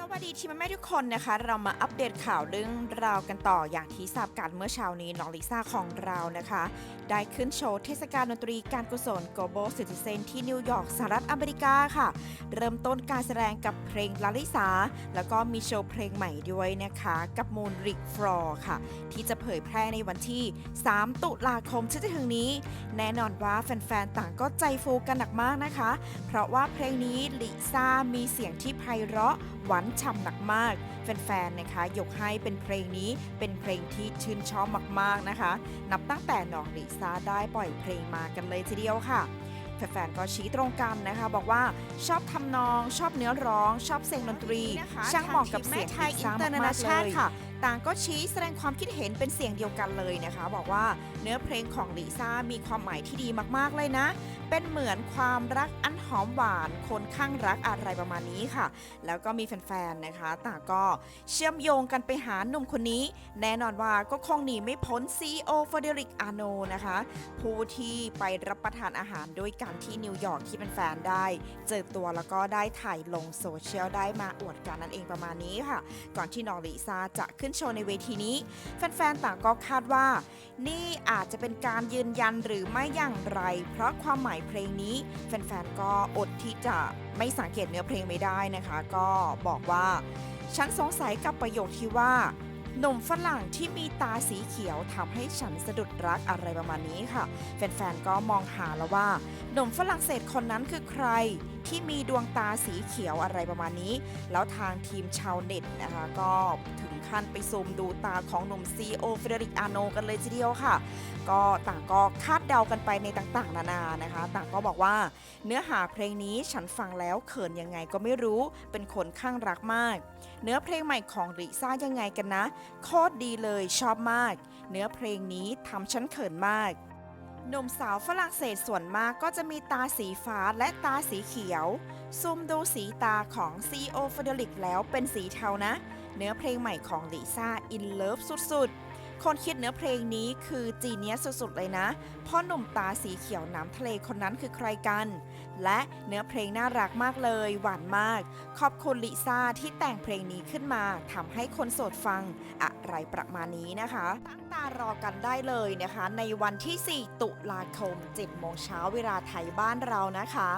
สวัสดีทีมแม่ทุกคนนะคะ เรามาอัปเดตข่าวเรื่องราวกันต่ออย่างที่ทราบกันเมื่อเช้านี้น้องลิซ่าของเรานะคะ ได้ขึ้นโชว์เทศกาลดนตรีการกุศล Global Citizen ที่นิวยอร์กสหรัฐอเมริกาค่ะ เริ่มต้นการแสดงกับเพลงลาลิสาแล้วก็มีโชว์เพลงใหม่ด้วยนะคะ กับมูนริกฟลอร์ค่ะ ที่จะเผยแพร่ในวันที่ 3 ตุลาคมที่จะถึงนี้ แน่นอนว่าแฟนๆต่างก็ใจฟูกันหนักมากนะคะ เพราะว่าเพลงนี้ลิซ่ามีเสียงที่ไพเราะหวานฉ่ำหนักมาก แฟนๆ นะคะ ยกให้เป็นเพลงนี้เป็นเพลงที่ชื่นชอบมากๆนะคะ นับตั้งแต่น้องลิซ่าได้ปล่อยเพลงมากันเลยทีเดียวค่ะแฟนๆ ก็ชี้ตรงกันนะคะ บอกว่าชอบทำนอง ชอบเนื้อร้อง ชอบเสียงดนตรี ช่างเหมาะกับเสียงไทยอินเตอร์เนชั่นค่ะ ต่างก็ชี้แสดงความคิดเห็นเป็นเสียงเดียวกันเลยนะคะ บอกว่าเนื้อเพลงของลิซ่ามีความหมายที่ดีมากๆเลยนะ เป็นเหมือนความรักอันหอมหวานคนข้างรักอะไรประมาณนี้ค่ะ แล้วก็มีแฟนๆนะคะต่างก็เชื่อมโยงกันไปหาหนุ่มคนนี้ แน่นอนว่าก็คงหนีไม่พ้น CEO เฟเดริกอาโนนะคะ ผู้ที่ไปรับประทานอาหารด้วยกันที่นิวยอร์กที่เป็นแฟนได้ เจอตัวแล้วก็ได้ถ่ายลงโซเชียลได้มาอวดกันนั่นเองประมาณนี้ค่ะ ก่อนที่น้องลิซ่าจะขึ้นโชว์ในเวทีนี้ แฟนๆต่างก็คาดว่า นี่อาจจะเป็นการยืนยันหรือไม่อย่างไร เพราะความหมายเพลงนี้แฟนๆก็อดที่จะไม่สังเกตเนื้อเพลงไม่ได้นะคะ ก็บอกว่า ฉันสงสัยกับประโยคที่ว่าหนุ่มฝรั่งที่มีตาสีเขียวทำให้ฉันสะดุดรักอะไรประมาณนี้ค่ะ แฟนๆก็มองหาแล้วว่าหนุ่มฝรั่งเศสคนนั้นคือใคร ที่มีดวงตาสีเขียวอะไรประมาณนี้ แล้วทางทีมชาวเน็ตนะคะก็ถึงขั้นไปซูมดูตาของหนุ่มซีโอเฟเดริกอาโนกันเลยทีเดียวค่ะ ก็ต่างก็คาดเดากันไปในต่างๆ นานานะคะ ต่างก็บอกว่าเนื้อหาเพลงนี้ฉันฟังแล้วเขินยังไงก็ไม่รู้เป็นคนข้างรักมาก เนื้อเพลงใหม่ของลิซ่ายังไงกันนะโคตรดีเลยชอบมาก เนื้อเพลงนี้ทำฉันเขินมาก หนุ่มสาวฝรั่งเศสส่วนมากก็จะมีตาสีฟ้าและตาสีเขียว ซูมดูสีตาของซีโอเฟเดริกแล้วเป็นสีเทานะ เนื้อเพลงใหม่ของลิซ่าอินเลิฟสุดๆ คนคิดเนื้อเพลงนี้คือจีเนียสสุดๆเลยนะพ่อหนุ่มตาสีเขียวน้ำทะเลคนนั้นคือใครกัน และเนื้อเพลงน่ารักมากเลย หวานมาก ขอบคุณลิซ่าที่แต่งเพลงนี้ขึ้นมาทำให้คนโสดฟังอะไรประมาณนี้นะคะ ตั้งตารอกันได้เลยนะคะ ในวันที่ 4 ตุลาคม7โมงเช้าเวลาไทยบ้านเรานะคะ